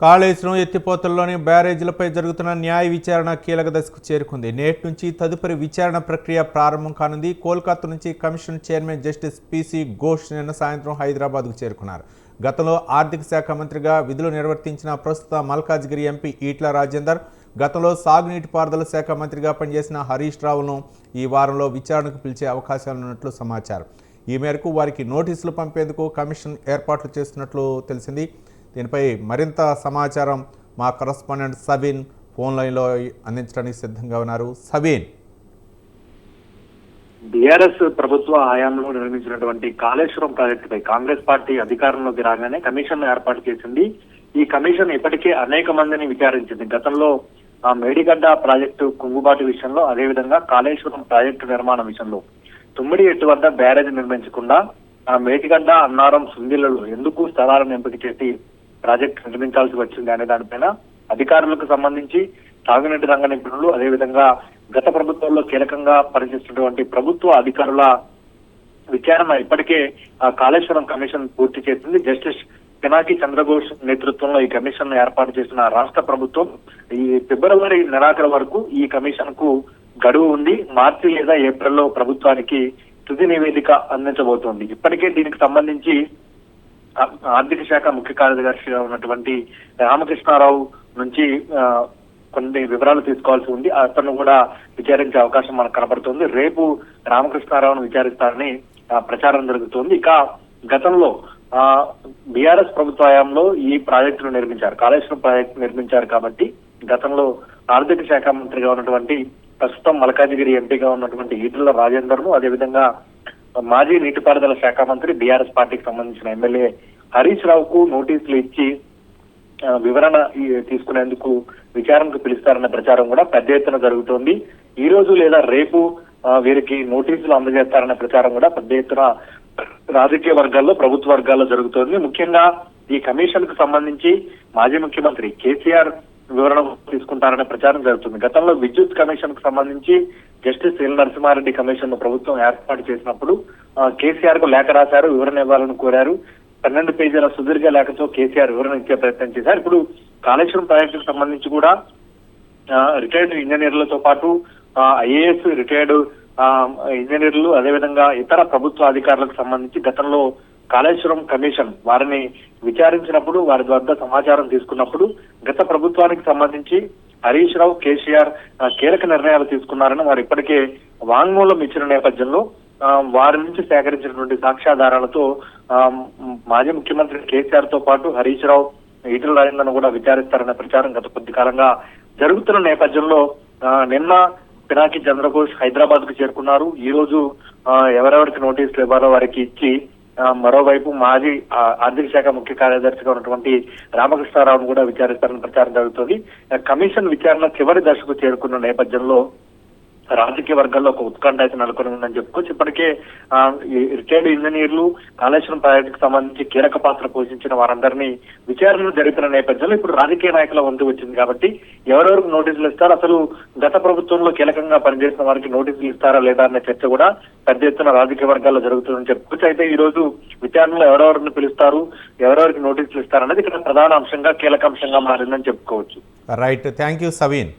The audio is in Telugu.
కాళేశ్వరం ఎత్తిపోతల్లోని బ్యారేజీలపై జరుగుతున్న న్యాయ విచారణ కీలక దశకు చేరుకుంది. నేటి నుంచి తదుపరి విచారణ ప్రక్రియ ప్రారంభం కానుంది. కోల్కతా నుంచి commission chairman justice PC Ghosh నిన్న సాయంత్రం హైదరాబాద్కు చేరుకున్నారు. గతంలో ఆర్థిక శాఖ మంత్రిగా విధులు నిర్వర్తించిన ప్రస్తుత మల్కాజ్గిరి ఎంపీ ఈట్ల రాజేందర్ గతంలో సాగునీటి పారుదల శాఖ మంత్రిగా పనిచేసిన హరీష్ రావును ఈ వారంలో విచారణకు పిలిచే అవకాశాలున్నట్లు సమాచారం. ఈ మేరకు వారికి నోటీసులు పంపేందుకు కమిషన్ ఏర్పాట్లు చేస్తున్నట్లు తెలిసింది. దీనిపై మరింత సమాచారం మా కరస్పాండెంట్ సబీన్ ఫోన్ లైన్లో అందించడానికి సిద్ధంగా ఉన్నారు. సబీన్ బీఆర్ఎస్ ప్రభుత్వ హయాంలో నిర్మించినటువంటి కాళేశ్వరం ప్రాజెక్టుపై కాంగ్రెస్ పార్టీ అధికారంలోకి రాగానే కమిషన్ ఏర్పాటు చేసింది. ఈ కమిషన్ ఇప్పటికే అనేక మందిని విచారించింది. గతంలో ఆ మేడిగడ్డ ప్రాజెక్టు కుంగుబాటు విషయంలో అదేవిధంగా కాళేశ్వరం ప్రాజెక్టు నిర్మాణం విషయంలో. తుమ్మిడి ఎట్టు వద్ద బ్యారేజ్ నిర్మించకుండా ఆ మేడిగడ్డ అన్నారం సుందిలలో ఎందుకు స్థలాలను ఎంపిక చేసి ప్రాజెక్టు నిర్మించాల్సి వచ్చింది అనే దానిపైన అధికారులకు సంబంధించి తాగునీటి రంగ నిపుణులు అదేవిధంగా గత ప్రభుత్వంలో కీలకంగా పనిచేస్తున్నటువంటి ప్రభుత్వ అధికారుల విచారణ ఇప్పటికే ఆ కాళేశ్వరం కమిషన్ పూర్తి చేసింది. జస్టిస్ పినాకి చంద్రఘోష్ నేతృత్వంలో ఈ కమిషన్ ఏర్పాటు చేసిన రాష్ట్ర ప్రభుత్వం ఈ ఫిబ్రవరి నెలాఖరు వరకు ఈ కమిషన్కు గడువు ఉంది. మార్చి లేదా ఏప్రిల్లో ప్రభుత్వానికి తుది నివేదిక అందించబోతోంది. ఇప్పటికే దీనికి సంబంధించి ఆర్థిక శాఖ ముఖ్య కార్యదర్శిగా ఉన్నటువంటి రామకృష్ణారావు నుంచి ఆ, కొన్ని వివరాలు తీసుకోవాల్సి ఉంది. అతను కూడా విచారించే అవకాశం మనకు కనబడుతుంది. రేపు రామకృష్ణారావును విచారిస్తారని ఆ, ప్రచారం జరుగుతోంది. ఇక గతంలో బీఆర్ఎస్ ప్రభుత్వ హయాంలో ఈ ప్రాజెక్టును నిర్మించారు. కాళేశ్వరం ప్రాజెక్టు నిర్మించారు కాబట్టి గతంలో ఆర్థిక శాఖ మంత్రిగా ఉన్నటువంటి ప్రస్తుతం మల్కాజిగిరి ఎంపీగా ఉన్నటువంటి ఈటల రాజేందర్ను అదేవిధంగా మాజీ నీటిపారుదల శాఖ మంత్రి బీఆర్ఎస్ పార్టీకి సంబంధించిన ఎమ్మెల్యే హరీష్ రావుకు నోటీసులు ఇచ్చి ఆ, వివరణ తీసుకునేందుకు విచారణకు పిలుస్తారన్న ప్రచారం కూడా పెద్ద ఎత్తున జరుగుతోంది. ఈ రోజు లేదా రేపు వీరికి నోటీసులు అందజేస్తారన్న ప్రచారం కూడా పెద్ద ఎత్తున రాజకీయ వర్గాల్లో ప్రభుత్వ వర్గాల్లో జరుగుతోంది. ముఖ్యంగా ఈ కమిషన్కు సంబంధించి మాజీ ముఖ్యమంత్రి కేసీఆర్ వివరణ తీసుకుంటారనే ప్రచారం జరుగుతుంది. గతంలో విద్యుత్ కమిషన్కు సంబంధించి జస్టిస్ ఎల్ నరసింహారెడ్డి కమిషన్ను ప్రభుత్వం ఏర్పాటు చేసినప్పుడు ఆ, కేసీఆర్కు లేఖ రాశారు వివరణ ఇవ్వాలని కోరారు. పన్నెండు పేజీల సుదీర్ఘ లేఖతో కేసీఆర్ వివరణ ఇచ్చే ప్రయత్నం చేశారు. ఇప్పుడు కాళేశ్వరం ప్రాజెక్టుకు సంబంధించి కూడా రిటైర్డ్ ఇంజనీర్లతో పాటు ఐఏఎస్ రిటైర్డ్ ఇంజనీర్లు అదేవిధంగా ఇతర ప్రభుత్వ అధికారులకు సంబంధించి గతంలో కాళేశ్వరం కమిషన్ వారిని విచారించినప్పుడు వారి వద్ద సమాచారం తీసుకున్నప్పుడు గత ప్రభుత్వానికి సంబంధించి హరీష్ రావు కేసీఆర్ కీలక నిర్ణయాలు తీసుకున్నారని వారు ఇప్పటికే వాంగ్మూలం ఇచ్చిన నేపథ్యంలో వారి నుంచి సేకరించినటువంటి సాక్ష్యాధారాలతో ఆ, మాజీ ముఖ్యమంత్రి కేసీఆర్తో పాటు హరీష్ రావు ఈటల రాజేందర్ను కూడా విచారిస్తారనే ప్రచారం గత కొద్ది కాలంగా జరుగుతున్న నేపథ్యంలో ఆ, నిన్న పినాకి చంద్రఘోష్ హైదరాబాద్కు చేరుకున్నారు. ఈ రోజు ఎవరెవరికి నోటీసులు ఇవ్వాలో వారికి ఇచ్చి మరోవైపు మాజీ ఆర్థిక శాఖ ముఖ్య కార్యదర్శిగా ఉన్నటువంటి రామకృష్ణారావును కూడా విచారిస్తారని ప్రచారం జరుగుతుంది. కమిషన్ విచారణ చివరి దశకు చేరుకున్న నేపథ్యంలో రాజకీయ వర్గాల్లో ఒక ఉత్కంఠ అయితే నెలకొని ఉందని చెప్పుకోవచ్చు. ఇప్పటికే రిటైర్డ్ ఇంజనీర్లు కాళేశ్వరం ప్రాజెక్టుకు సంబంధించి కీలక పాత్ర పోషించిన వారందరినీ విచారణ జరుగుతున్న నేపథ్యంలో ఇప్పుడు రాజకీయ నాయకుల వంతు వచ్చింది కాబట్టి ఎవరెవరికి నోటీసులు ఇస్తారు అసలు గత ప్రభుత్వంలో కీలకంగా పనిచేసిన వారికి నోటీసులు ఇస్తారా లేదా అనే చర్చ కూడా పెద్ద ఎత్తున రాజకీయ వర్గాల్లో జరుగుతుందని చెప్పుకోవచ్చు. అయితే ఈ రోజు విచారణలో ఎవరెవరిని పిలుస్తారు ఎవరెవరికి నోటీసులు ఇస్తారనేది ఇక్కడ ప్రధాన అంశంగా కీలక అంశంగా మారిందని చెప్పుకోవచ్చు. Right thank you Saveen